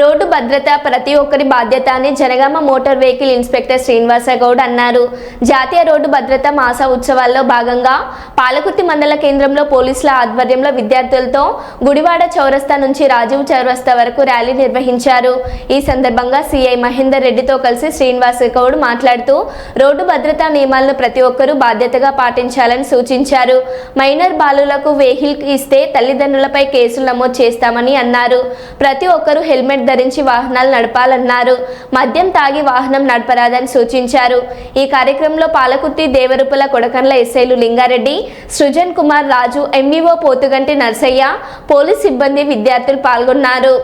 Road భద్రత ప్రతి ఒక్కరి బాధ్యత అని Jangaon motor vehicle inspector Srinivasa Goud అన్నారు. జాతీయ రోడ్డు భద్రత మాస ఉత్సవాల్లో భాగంగా పాలకుర్తి మండల కేంద్రంలో పోలీసుల ఆధ్వర్యంలో విద్యార్థులతో గుడివాడ చౌరస్తా నుంచి రాజీవ్ చౌరస్తా వరకు ర్యాలీ నిర్వహించారు. ఈ సందర్భంగా సిఐ మహేందర్ రెడ్డితో కలిసి శ్రీనివాస గౌడ్ మాట్లాడుతూ రోడ్డు భద్రతా నియమాలను ప్రతి ఒక్కరూ బాధ్యతగా పాటించాలని సూచించారు. మైనర్ బాలులకు వెహికల్ ఇస్తే తల్లిదండ్రులపై కేసులు నమోదు చేస్తామని అన్నారు. ప్రతి ఒక్కరూ హెల్మెట్ ధరించి వాహనాలు నడపాలన్నారు. మద్యం తాగి వాహనం నడపరాదని సూచించారు. ఈ కార్యక్రమంలో పాలకుర్తి దేవరుపుల కొడకండ్ల ఎస్ఐలు లింగారెడ్డి సృజన్ కుమార్ రాజు ఎంఈఓ పోతుగంటి నర్సయ్య పోలీస్ సిబ్బంది విద్యార్థులు పాల్గొన్నారు.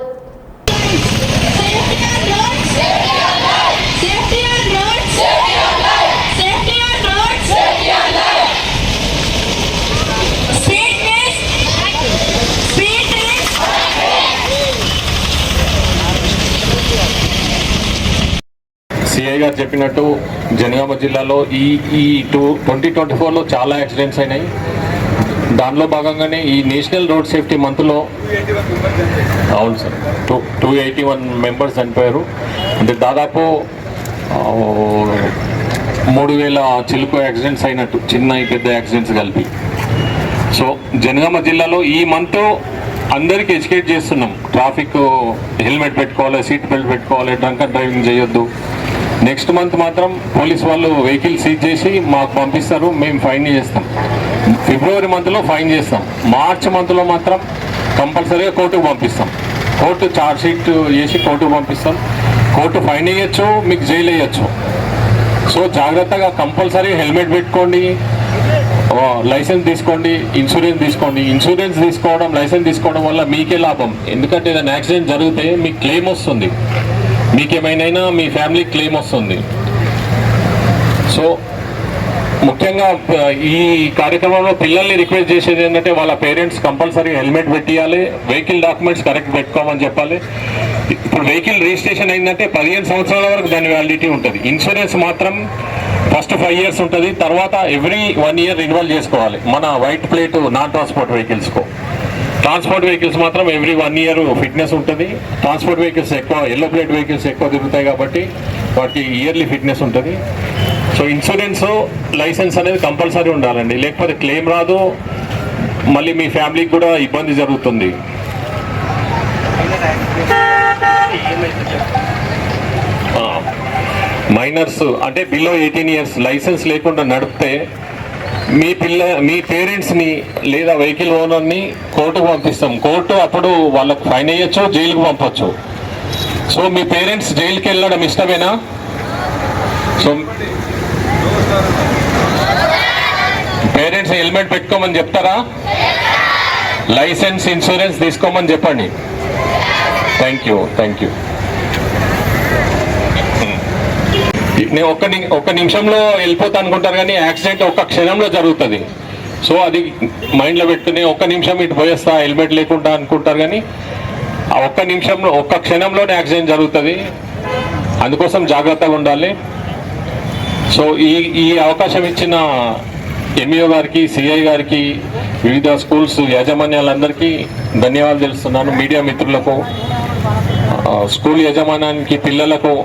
సిఐ గారు చెప్పినట్టు జనగామ జిల్లాలో ఈ ఈ టూ ట్వంటీ ట్వంటీ ఫోర్లో చాలా యాక్సిడెంట్స్ అయినాయి. దానిలో భాగంగానే ఈ నేషనల్ రోడ్ సేఫ్టీ మంత్లో అవును sir two two eighty one members చనిపోయారు. అంటే దాదాపు మూడు వేల చిలుకు యాక్సిడెంట్స్ అయినట్టు చిన్న పెద్ద యాక్సిడెంట్స్ కలిపి. సో జనగామ జిల్లాలో ఈ మంత్ అందరికీ ఎడ్యుకేట్ చేస్తున్నాం. ట్రాఫిక్ హెల్మెట్ పెట్టుకోవాలి సీట్ బెల్ట్ పెట్టుకోవాలి డ్రంక్ అండ్ డ్రైవింగ్ చేయొద్దు. నెక్స్ట్ మంత్ మాత్రం పోలీస్ వాళ్ళు వెహికల్ సీజ్ చేసి మాకు పంపిస్తారు మేము ఫైన్ చేస్తాం. ఫిబ్రవరి మంత్లో ఫైన్ చేస్తాం. మార్చ్ మంత్లో మాత్రం కంపల్సరీగా కోర్టుకు పంపిస్తాం. కోర్టు చార్జ్ షీట్ చేసి కోర్టుకు పంపిస్తాం. కోర్టు ఫైన్ వేయచ్చు మీకు జైలు వేయచ్చు. సో జాగ్రత్తగా కంపల్సరీ హెల్మెట్ పెట్టుకోండి లైసెన్స్ తీసుకోండి ఇన్సూరెన్స్ తీసుకోండి. ఇన్సూరెన్స్ తీసుకోవడం లైసెన్స్ తీసుకోవడం వల్ల మీకే లాభం. ఎందుకంటే ఏదైనా యాక్సిడెంట్ జరిగితే మీకు క్లెయిమ్ వస్తుంది. మీకేమైనా మీ ఫ్యామిలీ క్లెయిమ్ వస్తుంది. సో ముఖ్యంగా ఈ కార్యక్రమంలో పిల్లల్ని రిక్వెస్ట్ చేసేది ఏంటంటే వాళ్ళ పేరెంట్స్ కంపల్సరీ హెల్మెట్ పెట్టియాలి వెహికల్ డాక్యుమెంట్స్ కరెక్ట్ పెట్టుకోమని చెప్పాలి. ఇప్పుడు వెహికల్ రిజిస్ట్రేషన్ అయిందంటే పదిహేను సంవత్సరాల వరకు దాని వ్యాలిడిటీ ఉంటుంది. ఇన్సూరెన్స్ మాత్రం ఫస్ట్ ఫైవ్ ఇయర్స్ ఉంటుంది. తర్వాత ఎవ్రీ వన్ ఇయర్ రిన్యువల్ చేసుకోవాలి. మన వైట్ ప్లేట్ నాన్ ట్రాన్స్పోర్ట్ వెహికల్స్కో ట్రాన్స్పోర్ట్ వెహికల్స్ మాత్రం ఎవ్రీ వన్ ఇయర్ ఫిట్నెస్ ఉంటుంది. ట్రాన్స్పోర్ట్ వెహికల్స్ ఎక్కువ ఎల్లో ప్లేట్ వెహికల్స్ ఎక్కువ తిరుగుతాయి కాబట్టి వాటికి ఇయర్లీ ఫిట్నెస్ ఉంటుంది. సో ఇన్సూరెన్స్ లైసెన్స్ అనేది కంపల్సరీ ఉండాలండి. లేకపోతే క్లెయిమ్ రాదు. మళ్ళీ మీ ఫ్యామిలీకి కూడా ఇబ్బంది జరుగుతుంది. మైనర్స్ అంటే బిలో ఎయిటీన్ ఇయర్స్ లైసెన్స్ లేకుండా నడిపితే మీ పిల్ల మీ పేరెంట్స్ని లేదా వెహికల్ ఓనర్ని కోర్టుకు పంపిస్తాం. కోర్టు అప్పుడు వాళ్ళకు ఫైన్ వేయచ్చు జైలుకు పంపచ్చు. సో మీ పేరెంట్స్ జైలుకి వెళ్ళడం ఇష్టమేనా? సో పేరెంట్స్ హెల్మెట్ పెట్టుకోమని చెప్తారా? లైసెన్స్ ఇన్సూరెన్స్ తీసుకోమని చెప్పండి. Thank you thank you. నేను ఒక్క ని- ఒక్క నిమిషంలో వెళ్ళిపోతా అనుకుంటారు కానీ యాక్సిడెంట్ ఒక్క క్షణంలో జరుగుతుంది. సో అది మైండ్లో పెట్టుకుని ఒక్క నిమిషం ఇటు పోయేస్తా హెల్మెట్ లేకుండా అనుకుంటారు కానీ ఆ ఒక్క నిమిషంలో ఒక్క క్షణంలోనే యాక్సిడెంట్ జరుగుతుంది. అందుకోసం జాగ్రత్తగా ఉండాలి. సో ఈ ఈ అవకాశం ఇచ్చిన ఎంఈఓ గారికి సిఐ గారికి వివిధ స్కూల్స్ యాజమాన్యాలందరికీ ధన్యవాదాలు తెలుస్తున్నాను. మీడియా మిత్రులకు స్కూల్ యజమానానికి పిల్లలకు